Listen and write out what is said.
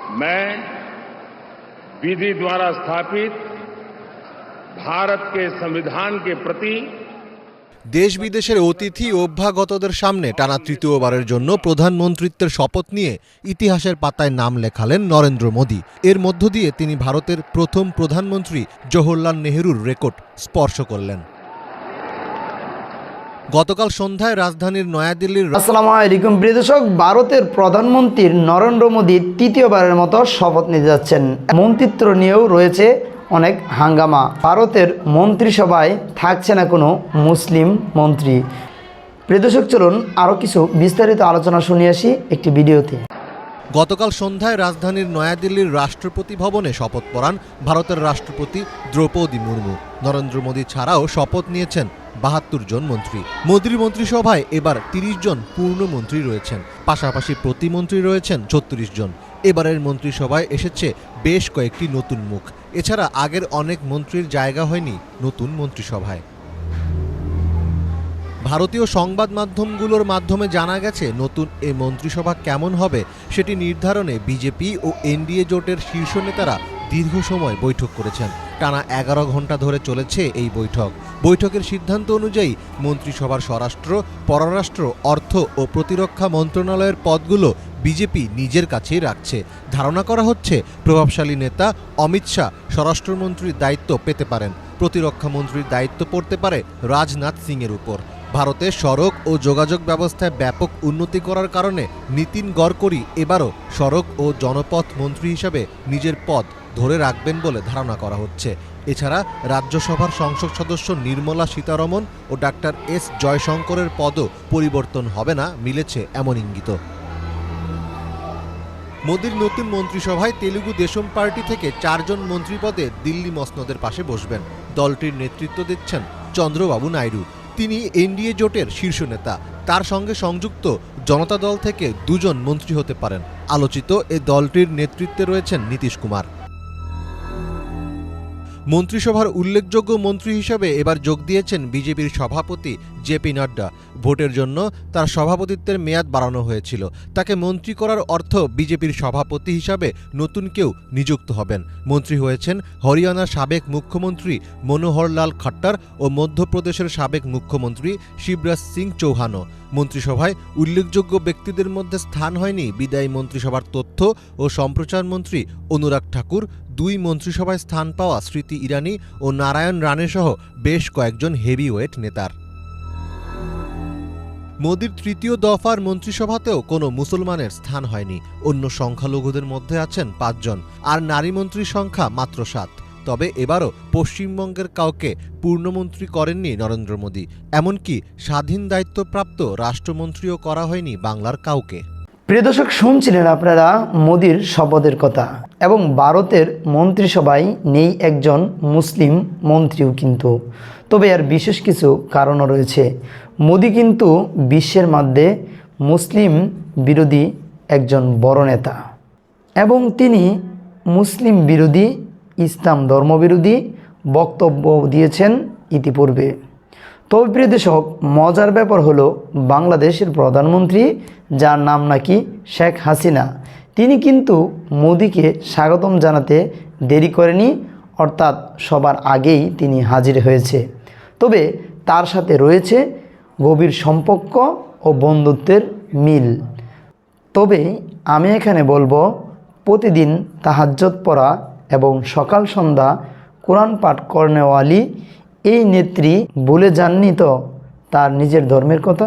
मैं विधि द्वारा स्थापित भारत के संविधान के प्रति দেশ বিদেশের অতিথি ও অভ্যাগতদের সামনে টানা তৃতীয়বারের জন্য প্রধানমন্ত্রিত্বের শপথ নিয়ে ইতিহাসের পাতায় নাম লেখালেন নরেন্দ্র মোদী এর মধ্য দিয়ে তিনি ভারতের প্রথম প্রধানমন্ত্রী জওহরলাল নেহরুর রেকর্ড স্পর্শ করলেন গতকাল সন্ধ্যায় রাজধানীর নয়াদিল্লির আসসালামু আলাইকুম প্রিয় দর্শক ভারতের প্রধানমন্ত্রী নরেন্দ্র মোদী তৃতীয়বারের মতো শপথ নিতে যাচ্ছেন। মন্ত্রিত্ব নিয়েও রয়েছে অনেক হাঙ্গামা। ভারতের মন্ত্রিসভায় থাকছে না কোনো মুসলিম মন্ত্রী। প্রিয় দর্শক চলুন আরও কিছু বিস্তারিত আলোচনা শুনিয়ে আসি একটি ভিডিওতে। গতকাল সন্ধ্যায় রাজধানীর নয়াদিল্লির রাষ্ট্রপতি ভবনে শপথ পড়ান ভারতের রাষ্ট্রপতি দ্রৌপদী মুর্মু। নরেন্দ্র মোদী ছাড়াও শপথ নিয়েছেন বাহাত্তর জন মন্ত্রী। মোদীর মন্ত্রিসভায় এবার তিরিশ জন পূর্ণমন্ত্রী রয়েছেন। পাশাপাশি প্রতিমন্ত্রী রয়েছেন ছত্রিশ জন। এবারের মন্ত্রিসভায় এসেছে বেশ কয়েকটি নতুন মুখ। এছাড়া আগের অনেক মন্ত্রীর জায়গা হয়নি নতুন মন্ত্রিসভায় ভারতীয় সংবাদ মাধ্যমগুলোর মাধ্যমে জানা গেছে নতুন এ মন্ত্রিসভা কেমন হবে সেটি নির্ধারণে বিজেপি ও এনডিএ জোটের শীর্ষ নেতারা দীর্ঘ সময় বৈঠক করেছেন। টানা এগারো ঘণ্টা ধরে চলেছে এই বৈঠক। বৈঠকের সিদ্ধান্ত অনুযায়ী মন্ত্রিসভার স্বরাষ্ট্র, পররাষ্ট্র, অর্থ ও প্রতিরক্ষা মন্ত্রণালয়ের পদগুলো বিজেপি নিজের কাছেই রাখছে। ধারণা করা হচ্ছে, প্রভাবশালী নেতা অমিত শাহ স্বরাষ্ট্রমন্ত্রীর দায়িত্ব পেতে পারেন। প্রতিরক্ষা মন্ত্রীর দায়িত্ব পড়তে পারে রাজনাথ সিংয়ের উপর। ভারতে সড়ক ও যোগাযোগ ব্যবস্থায় ব্যাপক উন্নতি করার কারণে নীতিন গড়করি এবারও সড়ক ও জনপথ মন্ত্রী হিসাবে নিজের পদ ধরে রাখবেন বলে ধারণা করা হচ্ছে। এছাড়া রাজ্যসভার সংসদ সদস্য নির্মলা সীতারমন ও ডাক্তার এস জয়শঙ্করের পদও পরিবর্তন হবে না, মিলেছে এমন ইঙ্গিত। মোদীর নতুন মন্ত্রিসভায় তেলুগু দেশম পার্টি থেকে চারজন মন্ত্রী পদে দিল্লি মসনদের পাশে বসবেন। দলটির নেতৃত্ব দিচ্ছেন চন্দ্রবাবু নাইডু। তিনি এনডিএ জোটের শীর্ষ নেতা। তার সঙ্গে সংযুক্ত জনতা দল থেকে দুজন মন্ত্রী হতে পারেন। আলোচিত এ দলটির নেতৃত্বে রয়েছেন নীতিশ কুমার। মন্ত্রিসভার উল্লেখযোগ্য মন্ত্রী হিসাবে এবার যোগ দিয়েছেন বিজেপির সভাপতি জেপি নাড্ডা। ভোটের জন্য তার সভাপতিত্বের মেয়াদ বাড়ানো হয়েছিল। তাকে মন্ত্রী করার অর্থ বিজেপির সভাপতি হিসাবে নতুন কেউ নিযুক্ত হবেন। মন্ত্রী হয়েছেন হরিয়ানার সাবেক মুখ্যমন্ত্রী মনোহরলাল খট্টার ও মধ্যপ্রদেশের সাবেক মুখ্যমন্ত্রী শিবরাজ সিং চৌহানও। মন্ত্রিসভায় উল্লেখযোগ্য ব্যক্তিদের মধ্যে স্থান হয়নি বিদায়ী মন্ত্রিসভার তথ্য ও সম্প্রচার মন্ত্রী অনুরাগ ঠাকুর দুই মন্ত্রিসভায় স্থান পাওয়া স্মৃতি ইরানি ও নারায়ণ রানে সহ বেশ কয়েকজন হেভিওয়েট নেতার। মোদির তৃতীয় দফার মন্ত্রিসভাতেও কোনো মুসলমানের স্থান হয়নি। অন্য সংখ্যালঘুদের মধ্যে আছেন পাঁচজন, আর নারী মন্ত্রীর সংখ্যা মাত্র সাত। তবে এবারও পশ্চিমবঙ্গের কাউকে পূর্ণমন্ত্রী করেননি নরেন্দ্র মোদী। এমনকি স্বাধীন দায়িত্বপ্রাপ্ত রাষ্ট্রমন্ত্রীও করা হয়নি বাংলার কাউকে। প্রিয় দর্শক, শুনছিলেন আপনারা মোদির শপথের কথা এবং ভারতের মন্ত্রিসভায় নেই একজন মুসলিম মন্ত্রীও কিন্তু। তবে এর বিশেষ কিছু কারণও রয়েছে। মোদি কিন্তু বিশ্বের মধ্যে মুসলিম বিরোধী একজন বড় নেতা এবং তিনি মুসলিম বিরোধী, ইসলাম ধর্মবিরোধী বক্তব্য দিয়েছেন ইতিপূর্বে। তবে প্রিয় দর্শক, মজার ব্যাপার হলো বাংলাদেশের প্রধানমন্ত্রী, যার নাম নাকি শেখ হাসিনা, তিনি কিন্তু মোদিকে স্বাগতম জানাতে দেরি করেনি, অর্থাৎ সবার আগেই তিনি হাজির হয়েছে। তবে তার সাথে রয়েছে গভীর সম্পর্ক ও বন্ধুত্বের মিল। তবে আমি এখানে বলব, প্রতিদিন তাহাজ্জত পড়া এবং সকাল সন্ধ্যা কোরআন পাঠ কর্নেওয়ালি এই নেত্রী ভুলে যাননি তো? তার নিজের ধর্মের কথা?